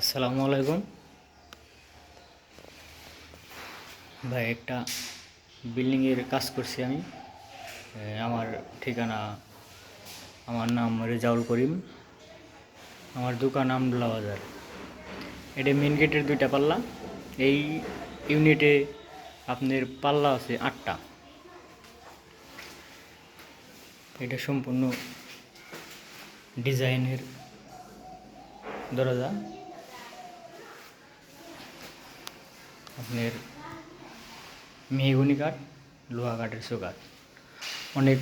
আসসালামু আলাইকুম। ভাই, একটা বিল্ডিংয়ের কাজ করছি আমি। আমার ঠিকানা, আমার নাম রেজাউল করিম। আমার দোকান আমদুল্লা বাজার। এটা মেন গেটের দুইটা পাল্লা। এই ইউনিটে আপনার পাল্লা আছে আটটা। এটা সম্পূর্ণ ডিজাইনের দরজা। আপনার মেহগুনি কাঠ লোহা কাঠের চোকাঠ অনেক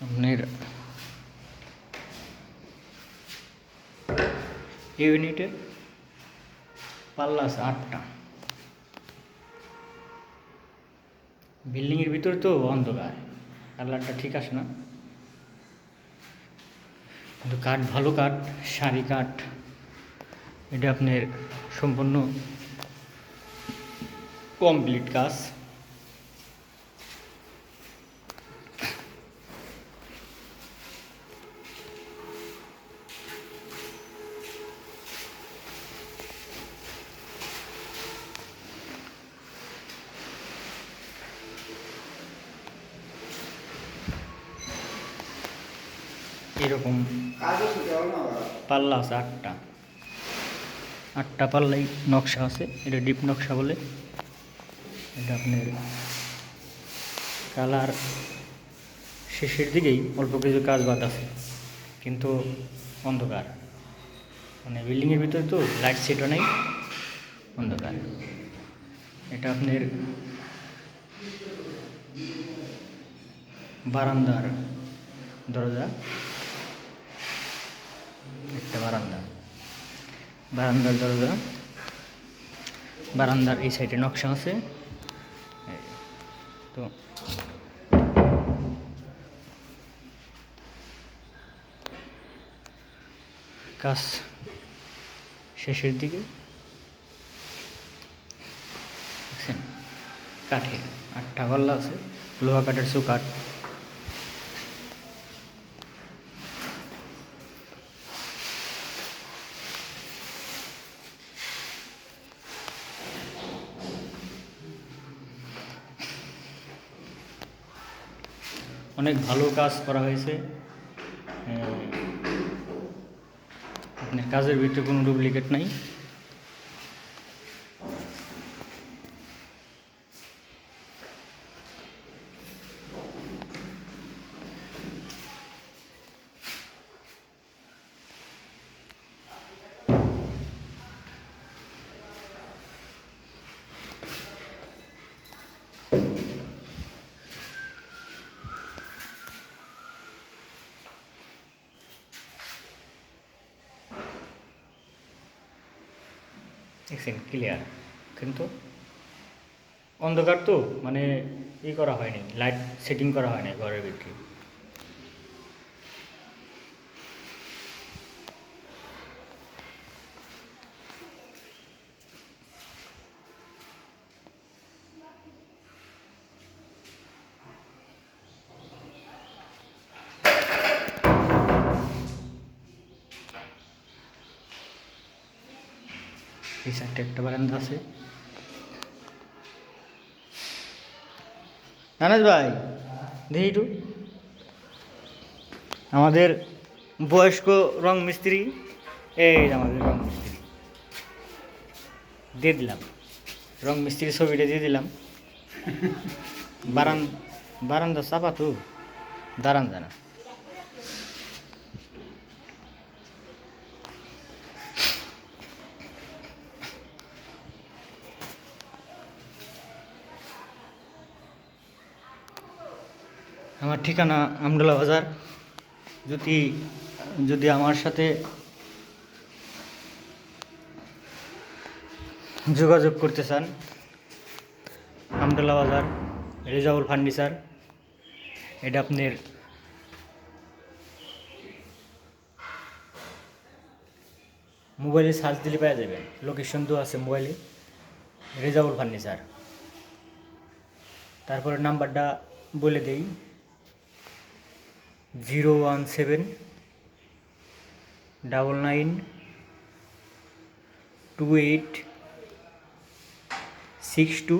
আপনার ইউনিটের পাল্লা আছে আটটা বিল্ডিংয়ের ভিতর তো অন্ধকার কালারটা ঠিক আসে না কিন্তু কাঠ ভালো কাঠ শাড়ি কাঠ এটা আপনার সম্পূর্ণ কমপ্লিট কাজ। এরকম। পাল্লা আছে আটটা। আটটা পাল্লাই নকশা আছে এটা ডিপ নকশা বলে। এটা আপনার কালার শেষের দিকেই অল্প কিছু কাজ বাদ আছে কিন্তু অন্ধকার। মানে বিল্ডিংয়ের ভিতরে তো লাইট সেটও নেই অন্ধকার। এটা আপনার বারান্দার দরজা। একটা বারান্দা। বারান্দার দরজা। বারান্দার এই সাইডে নকশা আছে। তো কাজ শেষের দিকে। কাঠের আটটা পাল্লা আছে। লোহা কাঠের চৌকাঠ। অনেক ভালো কাজ করা হয়েছে। আপনার কাজের ভিতরে কোনো ডুপ্লিকেট নাই। দেখছেন ক্লিয়ার কিন্তু অন্ধকার তো মানে ই করা হয়নি লাইট সেটিং করা হয়নি ঘরের ভিতরে। এই সাইডটা একটা বারান্দা আছে। আনাজ ভাই, দেখি একটু। আমাদের বয়স্ক রং মিস্ত্রি, এই আমাদের রং মিস্ত্রি। দিয়ে দিলাম। রং মিস্ত্রির ছবিটা দিয়ে দিলাম। বারান বারান্দা চাপা তো। দাঁড়ান জানা। আমার ঠিকানা আমডোলা বাজার। যদি যদি আমার সাথে যোগাযোগ করতে চান, আমডোলা বাজার, রেজাউল ফার্নিচার এটা আপনার মোবাইলে সার্চ দিলে পাওয়া যাবে। লোকেশন তো আছে মোবাইলে। রেজাউল ফার্নিচার তারপরে নাম্বারটা বলে দেই। Zero one seven, double nine, two eight, six two,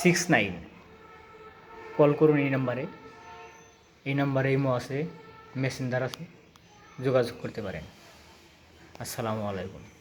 six nine. Call করুন এই নাম্বারে। এই নাম্বারে ইমো আছে, মেসেঞ্জার আছে, যোগাযোগ করতে পারেন। আসসালামু আলাইকুম।